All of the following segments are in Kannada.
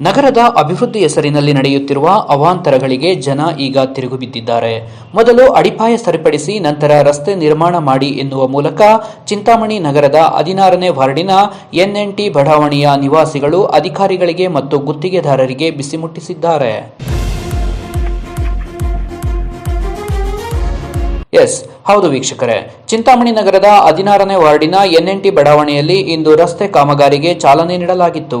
ನಗರದ ಅಭಿವೃದ್ಧಿ ಹೆಸರಿನಲ್ಲಿ ನಡೆಯುತ್ತಿರುವ ಅವಾಂತರಗಳಿಗೆ ಜನ ಈಗ ತಿರುಗುಬಿದ್ದಿದ್ದಾರೆ. ಮೊದಲು ಅಡಿಪಾಯ ಸರಿಪಡಿಸಿ ನಂತರ ರಸ್ತೆ ನಿರ್ಮಾಣ ಮಾಡಿ ಎನ್ನುವ ಮೂಲಕ ಚಿಂತಾಮಣಿ ನಗರದ ಹದಿನಾರನೇ ವಾರ್ಡಿನ ಎನ್ಎನ್ಟಿ ಬಡಾವಣೆಯ ನಿವಾಸಿಗಳು ಅಧಿಕಾರಿಗಳಿಗೆ ಮತ್ತು ಗುತ್ತಿಗೆದಾರರಿಗೆ ಬಿಸಿ ಮುಟ್ಟಿಸಿದ್ದಾರೆ. ಎಸ್, ಹೌದು ವೀಕ್ಷಕರೇ. ಚಿಂತಾಮಣಿ ನಗರದ ಹದಿನಾರನೇ ವಾರ್ಡಿನ ಎನ್ಎನ್ಟಿ ಬಡಾವಣೆಯಲ್ಲಿ ಇಂದು ರಸ್ತೆ ಕಾಮಗಾರಿಗೆ ಚಾಲನೆ ನೀಡಲಾಗಿತ್ತು.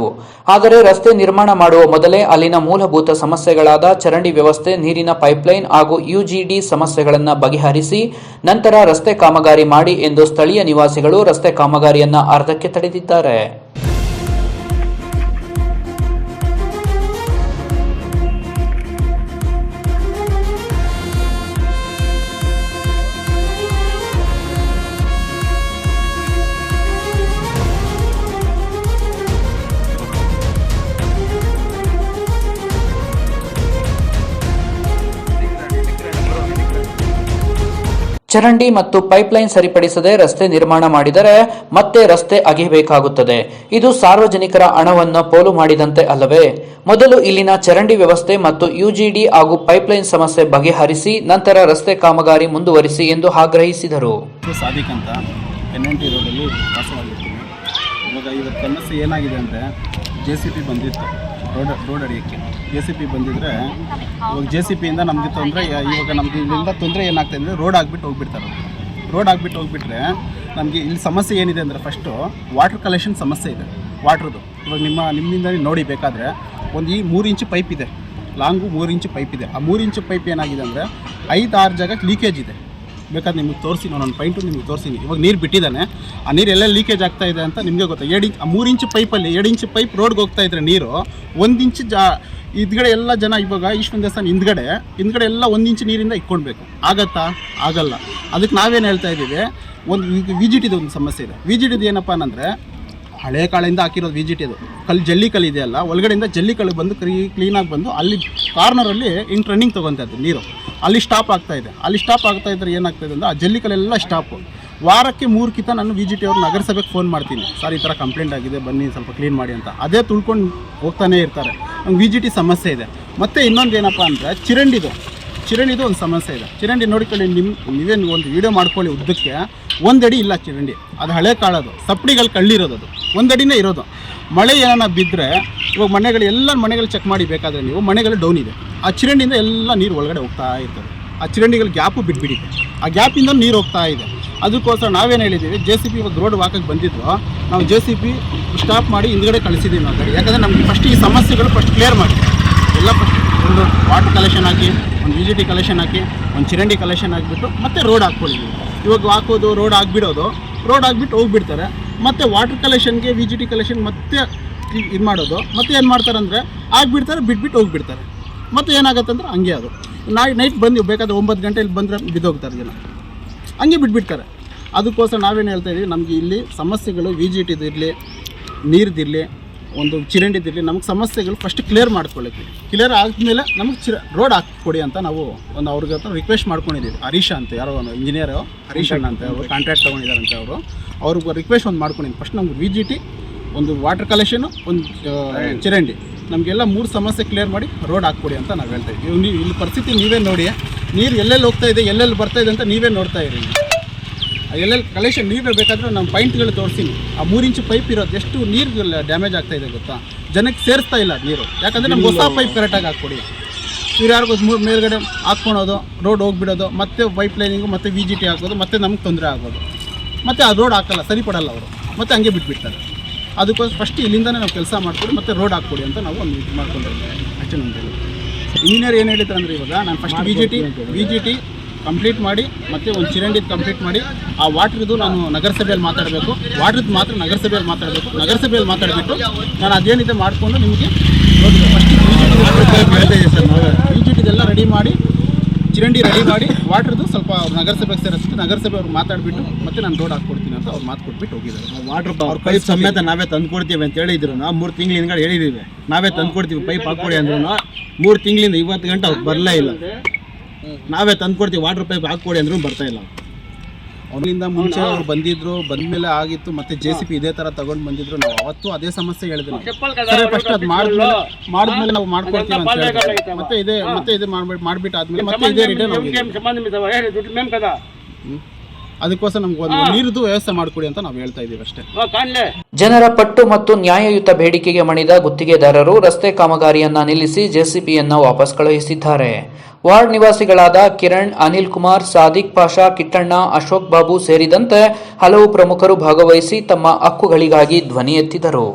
ಆದರೆ ರಸ್ತೆ ನಿರ್ಮಾಣ ಮಾಡುವ ಮೊದಲೇ ಅಲ್ಲಿನ ಮೂಲಭೂತ ಸಮಸ್ಯೆಗಳಾದ ಚರಂಡಿ ವ್ಯವಸ್ಥೆ, ನೀರಿನ ಪೈಪ್ಲೈನ್ ಹಾಗೂ ಯುಜಿಡಿ ಸಮಸ್ಯೆಗಳನ್ನು ಬಗೆಹರಿಸಿ ನಂತರ ರಸ್ತೆ ಕಾಮಗಾರಿ ಮಾಡಿ ಎಂದು ಸ್ಥಳೀಯ ನಿವಾಸಿಗಳು ರಸ್ತೆ ಕಾಮಗಾರಿಯನ್ನ ಅರ್ಧಕ್ಕೆ ತಡೆದಿದ್ದಾರೆ. ಚರಂಡಿ ಮತ್ತು ಪೈಪ್ಲೈನ್ ಸರಿಪಡಿಸದೆ ರಸ್ತೆ ನಿರ್ಮಾಣ ಮಾಡಿದರೆ ಮತ್ತೆ ರಸ್ತೆ ಅಗೆಯಬೇಕಾಗುತ್ತದೆ. ಇದು ಸಾರ್ವಜನಿಕರ ಹಣವನ್ನು ಪೋಲು ಮಾಡಿದಂತೆ ಅಲ್ಲವೇ? ಮೊದಲು ಇಲ್ಲಿನ ಚರಂಡಿ ವ್ಯವಸ್ಥೆ ಮತ್ತು ಯುಜಿಡಿ ಹಾಗೂ ಪೈಪ್ಲೈನ್ ಸಮಸ್ಯೆ ಬಗೆಹರಿಸಿ ನಂತರ ರಸ್ತೆ ಕಾಮಗಾರಿ ಮುಂದುವರಿಸಿ ಎಂದು ಆಗ್ರಹಿಸಿದರು. ಸಾಧಿಕಂತ ರೋಡಲ್ಲಿ ಇವಾಗ ಇವತ್ತು ಕನಸು ಏನಾಗಿದೆ ಅಂದರೆ ಜೆ ಸಿ ಪಿ ಬಂದಿತ್ತು. ರೋಡ್ ರೋಡ್ ಅಡಿಯೋಕ್ಕೆ. ಜೆ ಸಿ ಪಿ ಬಂದಿದ್ರೆ ಇವಾಗ ಜೆ ಸಿ ಪಿಯಿಂದ ನಮಗೆ ತೊಂದರೆ ಇವಾಗ ನಮಗೆ ಇಲ್ಲಿಂದ ತೊಂದರೆ ಏನಾಗ್ತದೆ ಅಂದರೆ ರೋಡ್ ಆಗಿಬಿಟ್ಟು ಹೋಗ್ಬಿಡ್ತಾರೆ ರೋಡ್ ಆಗಿಬಿಟ್ಟು ಹೋಗ್ಬಿಟ್ರೆ ನಮಗೆ ಇಲ್ಲಿ ಸಮಸ್ಯೆ ಏನಿದೆ ಅಂದರೆ ಫಸ್ಟು ವಾಟರ್ ಕಲೆಕ್ಷನ್ ಸಮಸ್ಯೆ ಇದೆ ವಾಟ್ರದ್ದು ಇವಾಗ ನಿಮ್ಮ ನಿಮ್ಮಿಂದ ನೋಡಿ ಬೇಕಾದರೆ ಒಂದು ಈ ಮೂರು ಇಂಚು ಪೈಪ್ ಇದೆ. ಲಾಂಗು ಮೂರು ಇಂಚು ಪೈಪ್ ಇದೆ. ಆ ಮೂರು ಇಂಚು ಪೈಪ್ ಏನಾಗಿದೆ ಅಂದರೆ ಐದು, ಆರು ಜಾಗಕ್ಕೆ ಲೀಕೇಜ್ ಇದೆ. ಬೇಕಾದ್ರೆ ನಿಮಗೆ ತೋರಿಸಿ ನಾನು ಪೈಂಟು ನಿಮಗೆ ತೋರಿಸಿನಿ ಇವಾಗ ನೀರು ಬಿಟ್ಟಿದ್ದಾನೆ, ಆ ನೀರು ಎಲ್ಲ ಲೀಕೇಜ್ ಆಗ್ತಾ ಇದೆ ಅಂತ ನಿಮಗೆ ಗೊತ್ತಾ. ಎರಡು ಇಂಚ್ ಮೂರು ಇಂಚು ಪೈಪಲ್ಲಿ ಎರಡು ಇಂಚು ಪೈಪ್ ರೋಡ್ಗೆ ಹೋಗ್ತಾ ಇದ್ರೆ ನೀರು, ಒಂದು ಇಂಚು ಜಾ, ಇದ್ಗಡೆ ಎಲ್ಲ ಜನ ಇವಾಗ ಈಶ್ವರ ದೇವಸ್ಥಾನ ಹಿಂದ್ಗಡೆ ಹಿಂದ್ಗಡೆ ಎಲ್ಲ ಒಂದು ಇಂಚು ನೀರಿಂದ ಇಕ್ಕೊಳ್ಬೇಕು ಆಗತ್ತಾ? ಆಗಲ್ಲ. ಅದಕ್ಕೆ ನಾವೇನು ಹೇಳ್ತಾ ಇದ್ದೀವಿ, ಒಂದು ವಿ ಜಿ ಒಂದು ಸಮಸ್ಯೆ ಇದೆ. ವಿ ಜಿ ಟಿದು ಏನಪ್ಪ ಅಂದರೆ ಹಳೆ ಕಾಳಿಂದ ಹಾಕಿರೋದು ವಿ ಜಿ ಟಿ ಅದು. ಕಲ್ಲು ಜಲ್ಲಿ ಕಲ್ಲು ಇದೆಯಲ್ಲ ಒಳಗಡೆಯಿಂದ ಜಲ್ಲಿ ಕಲ್ಲು ಬಂದು ಕ್ಲೀ ಕ್ಲೀನಾಗಿ ಬಂದು, ಅಲ್ಲಿ ಕಾರ್ನರಲ್ಲಿ ಹಿಂಗೆ ಟ್ರನ್ನಿಂಗ್ ತೊಗೊತಾ ಇದ್ದೀವಿ ನೀರು. ಅಲ್ಲಿ ಸ್ಟಾಪ್ ಆಗ್ತಾ ಇದೆ. ಅಲ್ಲಿ ಸ್ಟಾಪ್ ಆಗ್ತಾ ಇದ್ರೆ ಏನಾಗ್ತಾ ಇದೆ ಅಂದರೆ ಆ ಜಲ್ಲಿಕಲ್ಲೆಲ್ಲ ಸ್ಟಾಪು ವಾರಕ್ಕೆ ಮೂರು ಕಿತ ನಾನು ವಿ ಜಿ ಟಿ ಅವ್ರು ನಗರಸಭೆಗೆ ಫೋನ್ ಮಾಡ್ತೀನಿ. ಸರ್ ಈ ಥರ ಕಂಪ್ಲೇಂಟ್ ಆಗಿದೆ, ಬನ್ನಿ ಸ್ವಲ್ಪ ಕ್ಲೀನ್ ಮಾಡಿ ಅಂತ. ಅದೇ ತುಳ್ಕೊಂಡು ಹೋಗ್ತಾನೆ ಇರ್ತಾರೆ. ನಂಗೆ ವಿ ಜಿ ಟಿ ಸಮಸ್ಯೆ ಇದೆ. ಮತ್ತು ಇನ್ನೊಂದು ಏನಪ್ಪ ಅಂದರೆ ಚಿರಂಡಿದು. ಚಿರಂಡಿದು ಒಂದು ಸಮಸ್ಯೆ ಇದೆ. ಚಿರಂಡಿ ನೋಡಿಕೊಳ್ಳಿ ನಿಮ್ಮ ನೀವೇನು ಒಂದು ವೀಡಿಯೋ ಮಾಡ್ಕೊಳ್ಳಿ ಉದ್ದಕ್ಕೆ. ಒಂದಡಿ ಇಲ್ಲ ಚಿರಂಡಿ. ಅದು ಹಳೆ ಕಾಳದು. ಸಪ್ಡಿಗಳು ಕಳ್ಳಿರೋದು ಅದು. ಒಂದಡಿನೇ ಇರೋದು. ಮಳೆ ಏನಾರ ಬಿದ್ದರೆ ಇವಾಗ ಮನೆಗಳು ಎಲ್ಲ ಮನೆಗಳು ಚೆಕ್ ಮಾಡಿ ಬೇಕಾದರೆ ನೀವು ಮನೆಗಳು ಡೌನ್ ಇದೆ. ಆ ಚಿರಂಡಿಯಿಂದ ಎಲ್ಲ ನೀರು ಒಳಗಡೆ ಹೋಗ್ತಾ ಇರ್ತದೆ. ಆ ಚಿರಂಡಿಗಳು ಗ್ಯಾಪು ಬಿಟ್ಬಿಟ್ಟಿದೆ. ಆ ಗ್ಯಾಪಿಂದ ನೀರು ಹೋಗ್ತಾ ಇದೆ. ಅದಕ್ಕೋಸ್ಕರ ನಾವೇನು ಹೇಳಿದ್ದೀವಿ ಜೆ ಸಿ ಪಿ ಇವಾಗ ರೋಡ್ ವಾಕಕ್ಕೆ ಬಂದಿದ್ರು ನಾವು ಜೆ ಸಿ ಪಿ ಸ್ಟಾಪ್ ಮಾಡಿ ಹಿಂದ್ಗಡೆ ಕಳಿಸಿದ್ದೀವಿ ನಾವು ಗಾಡಿ. ಯಾಕಂದರೆ ನಮಗೆ ಫಸ್ಟ್ ಈ ಸಮಸ್ಯೆಗಳು ಫಸ್ಟ್ ಕ್ಲಿಯರ್ ಮಾಡಿ. ಎಲ್ಲ ಫಸ್ಟ್ ಒಂದು ವಾಟರ್ ಕಲೆಕ್ಷನ್ ಹಾಕಿ, ಒಂದು ವಿ ಜಿ ಕಲೆಕ್ಷನ್ ಹಾಕಿ, ಒಂದು ಚಿರಂಡಿ ಕಲೆಕ್ಷನ್ ಹಾಕಿಬಿಟ್ಟು ಮತ್ತೆ ರೋಡ್ ಹಾಕ್ಕೊಳ್ಳಿ ಇವಾಗ ಹಾಕೋದು ರೋಡ್ ಹಾಕ್ಬಿಡೋದು ರೋಡ್ ಹಾಕ್ಬಿಟ್ಟು ಹೋಗ್ಬಿಡ್ತಾರೆ. ಮತ್ತೆ ವಾಟರ್ ಕಲೆಕ್ಷನ್ಗೆ ವಿ ಜಿ ಟಿ ಕಲೆಕ್ಷನ್ ಮತ್ತೆ ಇದು ಮಾಡೋದು. ಮತ್ತೆ ಏನು ಮಾಡ್ತಾರೆ ಅಂದರೆ, ಆಗಿಬಿಡ್ತಾರೆ, ಬಿಟ್ಬಿಟ್ಟು ಹೋಗ್ಬಿಡ್ತಾರೆ. ಮತ್ತೆ ಏನಾಗುತ್ತೆ ಅಂದ್ರೆ ಹಂಗೆ ಅದು. ನಾಯಿ ನೈಟ್ ಬಂದು ಬೇಕಾದ್ರೆ ಒಂಬತ್ತು ಗಂಟೆಯಲ್ಲಿ ಬಂದರೆ ಬಿದ್ದೋಗ್ತಾರೆ ಜನ. ಹಂಗೆ ಬಿಟ್ಬಿಡ್ತಾರೆ ಅದಕ್ಕೋಸ್ಕರ ನಾವೇನು ಹೇಳ್ತಾ ಇದ್ದೀವಿ ನಮಗೆ ಇಲ್ಲಿ ಸಮಸ್ಯೆಗಳು ವಿ ಜಿ ಟಿದು ಇರಲಿ ನೀರ್ದಿರಲಿ ಒಂದು ಚಿರಂಡಿದಿರಲಿ ನಮಗೆ ಸಮಸ್ಯೆಗಳು ಫಸ್ಟ್ ಕ್ಲಿಯರ್ ಮಾಡ್ಕೊಳ್ಳಿ ಕ್ಲಿಯರ್ ಆದಮೇಲೆ ನಮಗೆ ಚಿರ ರೋಡ್ ಹಾಕ್ಕೊಡಿ ಅಂತ ನಾವು ಒಂದು ಅವ್ರಿಗೆ ಹತ್ರ ರಿಕ್ವೆಸ್ಟ್ ಮಾಡ್ಕೊಂಡಿದ್ದೀವಿ ಹರೀಶ ಅಂತ ಯಾರೋ ಒಂದು ಇಂಜಿನಿಯರು ಹರೀಶ್ ಅಣ್ಣ ಅಂತ ಅವರು ಕಾಂಟ್ರಾಕ್ಟ್ ತೊಗೊಂಡಿದ್ದಾರಂತೆ ಅವರು. ಅವ್ರಿಗೆ ರಿಕ್ವೆಸ್ಟ್ ಒಂದು ಮಾಡ್ಕೊಂಡಿದ್ದೀನಿ ಫಸ್ಟ್ ನಮ್ಗೆ ವಿ ಜಿ ಟಿ ಒಂದು ವಾಟರ್ ಕಲೆಕ್ಷನು ಒಂದು ಚರಂಡಿ. ನಮಗೆಲ್ಲ ಮೂರು ಸಮಸ್ಯೆ ಕ್ಲಿಯರ್ ಮಾಡಿ ರೋಡ್ ಹಾಕ್ಕೊಡಿ ಅಂತ ನಾವು ಹೇಳ್ತಾ ನೀವು ಇಲ್ಲಿ ಪರಿಸ್ಥಿತಿ ನೀವೇ ನೋಡಿ ನೀರು ಎಲ್ಲೆಲ್ಲಿ ಹೋಗ್ತಾ ಇದೆ, ಎಲ್ಲೆಲ್ಲಿ ಬರ್ತಾ ಇದೆ ಅಂತ ನೀವೇ ನೋಡ್ತಾ ಇರಿ. ಎಲ್ಲೆಲ್ಲಿ ಕಲೆಕ್ಷನ್ ನೀವೇ ಬೇಕಾದರೂ ನಾವು ಪಾಯಿಂಟ್ಗಳು ತೋರಿಸ್ತೀನಿ. ಆ ಮೂರು ಇಂಚು ಪೈಪ್ ಇರೋದು ಎಷ್ಟು ನೀರು ಡ್ಯಾಮೇಜ್ ಆಗ್ತಾ ಇದೆ ಗೊತ್ತಾ? ಜನಕ್ಕೆ ಸೇರಿಸ್ತಾ ಇಲ್ಲ ನೀರು. ಯಾಕಂದರೆ ನಮ್ಗೆ ಹೊಸ ಪೈಪ್ ಕರೆಕ್ಟಾಗಿ ಹಾಕ್ಕೊಡಿ. ಇವ್ರು ಯಾರಿಗೂ ಮೂರು ಮೇಲ್ಗಡೆ ಹಾಕ್ಕೊಳೋದು ರೋಡ್ ಹೋಗ್ಬಿಡೋದು, ಮತ್ತೆ ಪೈಪ್ ಲೈನಿಂಗು ಮತ್ತು ವಿ ಜಿ ಟಿ ಹಾಕೋದು, ಮತ್ತೆ ನಮ್ಗೆ ತೊಂದರೆ ಆಗೋದು. ಮತ್ತು ಆ ರೋಡ್ ಹಾಕಲ್ಲ, ಸರಿಪಡಲ್ಲ ಅವರು. ಮತ್ತೆ ಹಂಗೆ ಬಿಟ್ಬಿಡ್ತಾರೆ. ಅದಕ್ಕೋಸ್ಕರ ಫಸ್ಟ್ ಇಲ್ಲಿಂದನೇ ನಾವು ಕೆಲಸ ಮಾಡ್ಕೊಡಿ ಮತ್ತೆ ರೋಡ್ ಹಾಕ್ಕೊಡಿ ಅಂತ ನಾವು ಒಂದು ಇದು ಮಾಡ್ಕೊಂಡಿದ್ದೀವಿ. ಅಷ್ಟೇ ನಮ್ಗೆ ಹೇಳೋದು. ಇಂಜಿನಿಯರ್ ಏನು ಹೇಳಿದ್ರು ಅಂದರೆ ಇವಾಗ ನಾನು first B G T B G T complete ಮಾಡಿ ಮತ್ತೆ ಒಂದು ಚಿರಂಡಿದು ಕಂಪ್ಲೀಟ್ ಮಾಡಿ ಆ ವಾಟ್ರದ್ದು ನಾನು ನಗರಸಭೆಯಲ್ಲಿ ಮಾತಾಡಬೇಕು. ವಾಟ್ರದ್ದು ಮಾತ್ರ ನಗರಸಭೆಯಲ್ಲಿ ಮಾತಾಡಬೇಕು. ನಗರಸಭೆಯಲ್ಲಿ ಮಾತಾಡಿಬಿಟ್ಟು ನಾನು ಅದೇನಿದೆ ಮಾಡಿಕೊಂಡು ನಿಮಗೆ ಫಸ್ಟ್ ಬಿ ಜಿ ಟಿದೆಲ್ಲ ರೆಡಿ ಮಾಡಿ ಚಿರಂಡಿ ರೆಡಿ ಮಾಡಿ ವಾಟ್ರದ್ದು ಸ್ವಲ್ಪ ಅವ್ರು ನಗರಸಭೆಗೆ ಸೇರಿಸ್ಬಿಟ್ಟು ನಗರಸಭೆ ಅವ್ರು ಮಾತಾಡಿಬಿಟ್ಟು ಮತ್ತೆ ನಾನು ರೋಡ್ ಹಾಕ್ಕೊಡ್ತೀನಿ ಅಂತ ಅವ್ರು ಮಾತು ಕೊಟ್ಬಿಟ್ಟು ಹೋಗಿದ್ದಾರೆ. ವಾಟರ್ ಪೈಪ್ ಸಮೇತ ನಾವೇ ತಂದು ಕೊಡ್ತೀವಿ ಅಂತ ಹೇಳಿದ್ರು. ನಾವು ಮೂರು ತಿಂಗಳ ಹಿಂದ್ಗಡೆ ಹೇಳಿದ್ದೀವಿ ನಾವೇ ತಂದು ಕೊಡ್ತೀವಿ ಪೈಪ್ ಹಾಕ್ಕೊಡಿ ಅಂದ್ರು. ಮೂರು ತಿಂಗಳಿಂದ ಇವತ್ತು ಗಂಟೆ ಅವ್ರು ಬರಲೇ ಇಲ್ಲ. ನಾವೇ ತಂದು ಕೊಡ್ತೀವಿ ವಾಟರ್ ಪೈಪ್ ಹಾಕ್ಕೊಡಿ ಅಂದ್ರೂ ಬರ್ತಾ ಇಲ್ಲ. ಅವನಿಂದ ಮುಂಚೆ ಅವ್ರು ಬಂದಿದ್ರು ಬಂದ್ಮೇಲೆ ಆಗಿತ್ತು ಮತ್ತೆ ಜೆ ಸಿ ಪಿ ಇದೇ ತರ ತಗೊಂಡ್ ಬಂದಿದ್ರು ನಾವು ಅವತ್ತು ಅದೇ ಸಮಸ್ಯೆ. ಸರಿ ಫಸ್ಟ್ ಅದು ಮಾಡಿದ್ಮೇಲೆ ಮಾಡಿದ್ಮೇಲೆ ನಾವು ಮಾಡ್ಕೊಡ್ತೀವಿ ಅಂತ ಹೇಳಿದ್ರು ಮತ್ತೆ ಇದೇ ಮತ್ತೆ ಇದೇ ಮಾಡ್ಬಿಟ್ಟು ಮಾಡ್ಬಿಟ್ಟು ಆದ್ಮೇಲೆ ಮತ್ತೆ ಇದೇ ರಿಟರ್ನ್. ಅದಕ್ಕೋಸ್ಕರ ನಮ್ಗೆ ಒಂದು ವ್ಯವಸ್ಥೆ ಮಾಡ್ಕೊಡಿ ಅಂತ ನಾವು ಹೇಳ್ತಾ ಇದೀವಿ ಅಷ್ಟೇ. ಜನರ ಪಟ್ಟು ಮತ್ತು ನ್ಯಾಯಯುತ ಬೇಡಿಕೆಗೆ ಮಣಿದ ಗುತ್ತಿಗೆದಾರರು ರಸ್ತೆ ಕಾಮಗಾರಿಯನ್ನ ನಿಲ್ಲಿಸಿ ಜೆಸಿಪಿಯನ್ನ ವಾಪಸ್ ಕಳುಹಿಸಿದ್ದಾರೆ. ವಾರ್ಡ್ ನಿವಾಸಿಗಳಾದ ಕಿರಣ್, ಅನಿಲ್ ಕುಮಾರ್, ಸಾದಿಕ್ ಪಾಷಾ ಕಿಟ್ಟಣ್ಣ ಅಶೋಕ್ ಬಾಬು ಸೇರಿದಂತೆ ಹಲವು ಪ್ರಮುಖರು ಭಾಗವಹಿಸಿ ತಮ್ಮ ಹಕ್ಕುಗಳಿಗಾಗಿ ಧ್ವನಿ ಎತ್ತಿದರು.